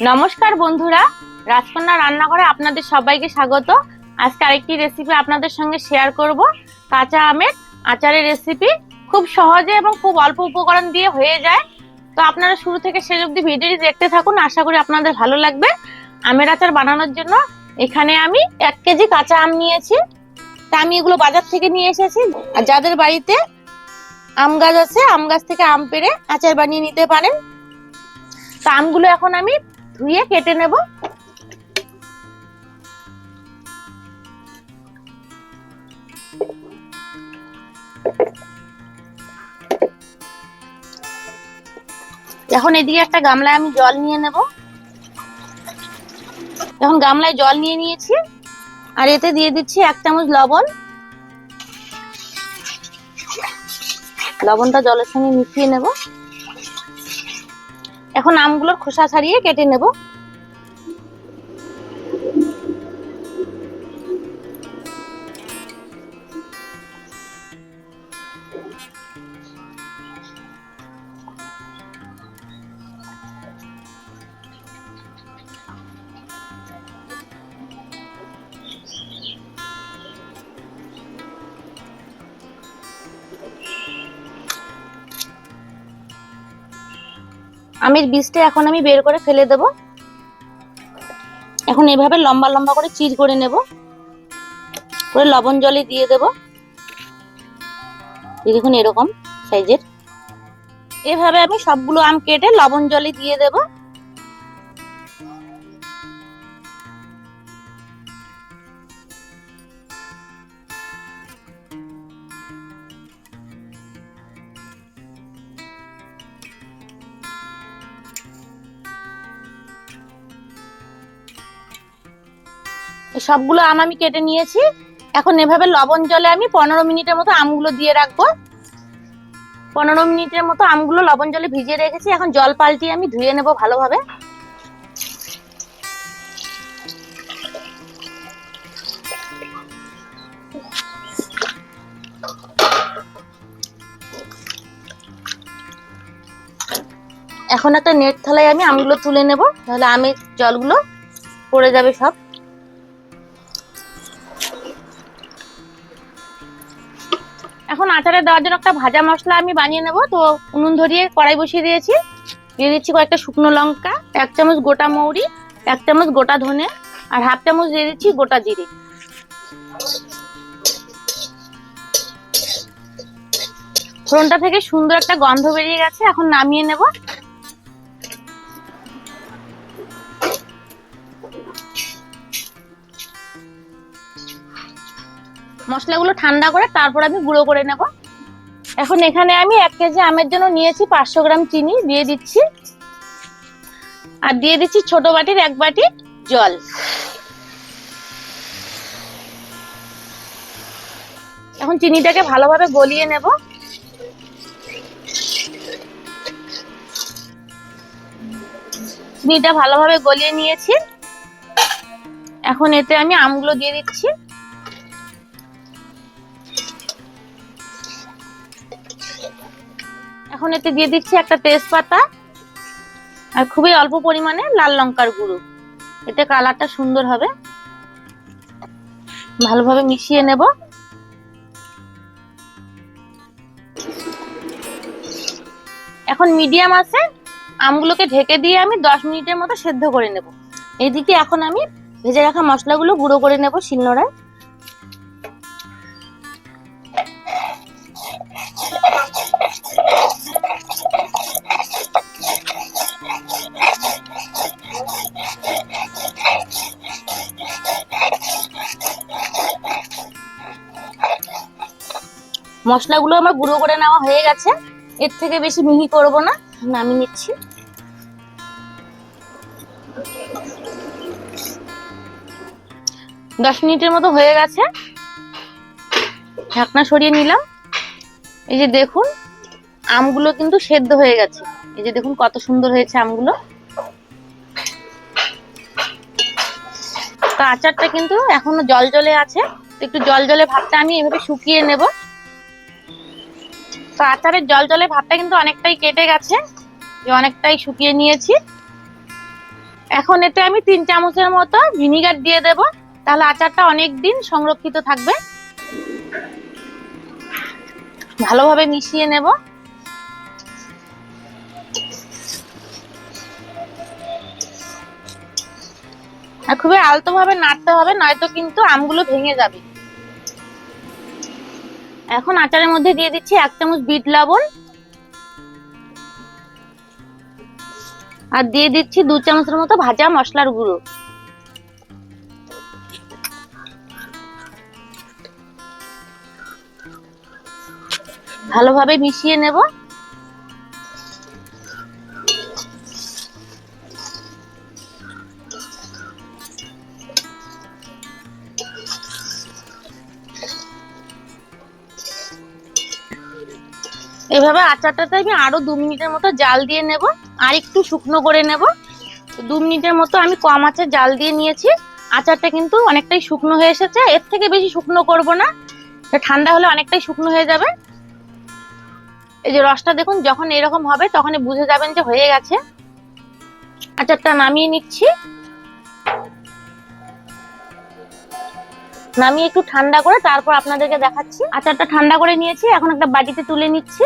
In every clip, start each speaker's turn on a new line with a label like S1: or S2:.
S1: নমস্কার বন্ধুরা, রাজকন্যা রান্নাঘরে আপনাদের সবাইকে স্বাগত। আজকে আরেকটি রেসিপি আপনাদের সঙ্গে শেয়ার করব। কাঁচা আমের আচারের রেসিপি খুব সহজে এবং খুব অল্প উপকরণ দিয়ে হয়ে যায়। তো আপনারা শুরু থেকে শেষ অবধি ভিডিওটি দেখতে থাকুন, আশা করি আপনাদের ভালো লাগবে। আমের আচার বানানোর জন্য এখানে আমি এক কেজি কাঁচা আম নিয়েছি। তা আমি এগুলো বাজার থেকে নিয়ে এসেছি। আর যাদের বাড়িতে আম গাছ আছে, আম গাছ থেকে আম পেড়ে আচার বানিয়ে নিতে পারেন। তা আমগুলো এখন আমি ধুয়ে কেটে নেব। এখন এদিকে একটা গামলায় আমি জল নিয়ে নেব। এখন গামলায় জল নিয়ে নিয়েছি। আর এতে দিয়ে দিচ্ছি এক চামচ লবণ। লবণটা জলের সঙ্গে মিশিয়ে নেব। এখন আমগুলোর খোসা ছাড়িয়ে কেটে নেব। আমের বীজটা এখন আমি বের করে ফেলে দেব। এখন এভাবে লম্বা লম্বা করে চিজ করে নেব। করে লবণ জলে দিয়ে দেব। দেখুন এরকম সাইজের। এভাবে আমি সবগুলো আম কেটে লবণ জলে দিয়ে দেব। সবগুলো আম আমি কেটে নিয়েছি। এখন এভাবে লবণ জলে আমি পনেরো মিনিটের মতো আমগুলো দিয়ে রাখব। পনেরো মিনিটের মতো আমগুলো লবণ জলে ভিজিয়ে রেখেছি। এখন জল পাল্টিয়ে আমি ধুয়ে নেব ভালোভাবে। এখন একটা নেট থালায় আমি আমগুলো তুলে নেব। তাহলে আমের জলগুলো পড়ে যাবে সব। এখন আচারে দেওয়ার জন্য একটা ভাজা মশলা আমি বানিয়ে নেব, তো উনুন ধরিয়ে কড়াই বসিয়ে দিয়েছি। দিয়ে দিচ্ছি কয়েকটা শুকনো লঙ্কা, এক চামচ গোটা মৌরি, এক চামচ গোটা ধনে, আর হাফ চামচ দিয়ে দিচ্ছি গোটা জিরে। ফোড়নটা থেকে সুন্দর একটা গন্ধ বেরিয়ে গেছে, এখন নামিয়ে নেব। মশলাগুলো ঠান্ডা করে তারপর আমি গুঁড়ো করে নেব। এখন এখানে আমি এক কেজি আমের জন্য নিয়েছি পাঁচশো গ্রাম চিনি, দিয়ে দিচ্ছি। আর দিয়ে দিচ্ছি ছোট বাটির এক বাটি জল। এখন চিনিটাকে ভালোভাবে গলিয়ে নেব। চিনিটা ভালোভাবে গলিয়ে নিয়েছি। এখন এতে আমি আমগুলো দিয়ে দিচ্ছি। এখন এতে দিয়ে দিচ্ছি একটা তেজপাতা আর খুবই অল্প পরিমাণে লাল লঙ্কার গুঁড়ো। এতে কালারটা সুন্দর হবে। ভালোভাবে মিশিয়ে নেব। এখন মিডিয়াম আছে, আমগুলোকে ঢেকে দিয়ে আমি দশ মিনিটের মতো সেদ্ধ করে নেব। এদিকে এখন আমি ভেজে রাখা মশলাগুলো গুঁড়ো করে নেব শিলনোড়ায়। মশলাগুলো আমার গুঁড়ো করে নেওয়া হয়ে গেছে। এর থেকে বেশি মিহি করব না, নামিয়ে নিচ্ছি। দশ মিনিটের মতো হয়ে গেছে। ঢাকনা সরিয়ে নিলাম। এই যে দেখুন, আমগুলো কিন্তু সেদ্ধ হয়ে গেছে। এই যে দেখুন কত সুন্দর হয়েছে আমগুলো। তো আচারটা কিন্তু এখনও জল জলে আছে। একটু জল জলে ভাতটা আমি এভাবে শুকিয়ে নেব। তো আচারের জল জলে ভাতটা কিন্তু অনেকটাই কেটে গেছে অনেকটাই শুকিয়ে নিয়েছি। এখন এতে আমি তিন চামচের মতো ভিনিগার দিয়ে দেব, তাহলে আচারটা অনেক দিন সংরক্ষিত থাকবে। ভালোভাবে মিশিয়ে নেব। আর খুবই আলতো ভাবে নাড়তে হবে, নয়তো কিন্তু আমগুলো ভেঙে যাবে। এখন আচারের মধ্যে দিয়ে দিচ্ছি এক চামচ বিট লবণ। আর দিয়ে দিচ্ছি দু চামচের মতো ভাজা মশলার গুঁড়ো। ভালোভাবে মিশিয়ে নেব। এভাবে আচারটাতে আমি আরও দু মিনিটের মতো জাল দিয়ে নেব, আর একটু শুকনো করে নেব। দু মিনিটের মতো আমি কম আছে জাল দিয়ে নিয়েছি। আচারটা কিন্তু অনেকটাই শুকনো হয়ে এসেছে, এর থেকে বেশি শুকনো করব না। ঠান্ডা হলে অনেকটাই শুকনো হয়ে যাবে। এই যে রসটা দেখুন, যখন এরকম হবে তখনই বুঝে যাবেন যে হয়ে গেছে। আচারটা নামিয়ে নিচ্ছি। নামিয়ে একটু ঠান্ডা করে তারপর আপনাদেরকে দেখাচ্ছি। আচারটা ঠান্ডা করে নিয়েছি, এখন একটা বাটিতে তুলে নিচ্ছি।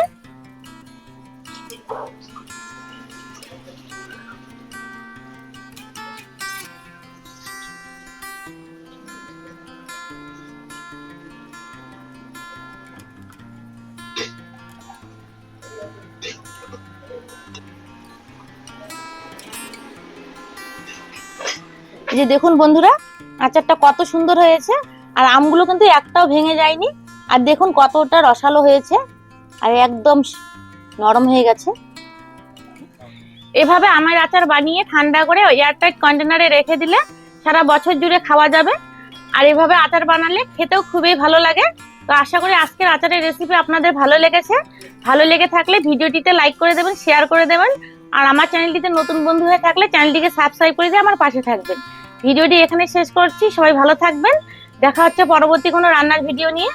S1: যে দেখুন বন্ধুরা, আচারটা কত সুন্দর হয়েছে, আর আমগুলো কিন্তু একটাও ভেঙে যায়নি। আর দেখুন কতটা রসালো হয়েছে, আর একদম নরম হয়ে গেছে। এভাবে আমের আচার বানিয়ে ঠান্ডা করে এয়ারটাইট কন্টেনারে রেখে দিলে সারা বছর জুড়ে খাওয়া যাবে। আর এভাবে আচার বানালে খেতেও খুবই ভালো লাগে। তো আশা করি আজকের আচারের রেসিপি আপনাদের ভালো লেগেছে। ভালো লেগে থাকলে ভিডিওটিতে লাইক করে দেবেন শেয়ার করে দেবেন। আর আমার চ্যানেলটিতে নতুন বন্ধু হয়ে থাকলে চ্যানেলটিকে সাবস্ক্রাইব করে দিয়ে আমার পাশে থাকবেন। ভিডিওটি এখানে শেষ করছি। সবাই ভালো থাকবেন। দেখা হচ্ছে পরবর্তী কোনো রান্নার ভিডিও নিয়ে।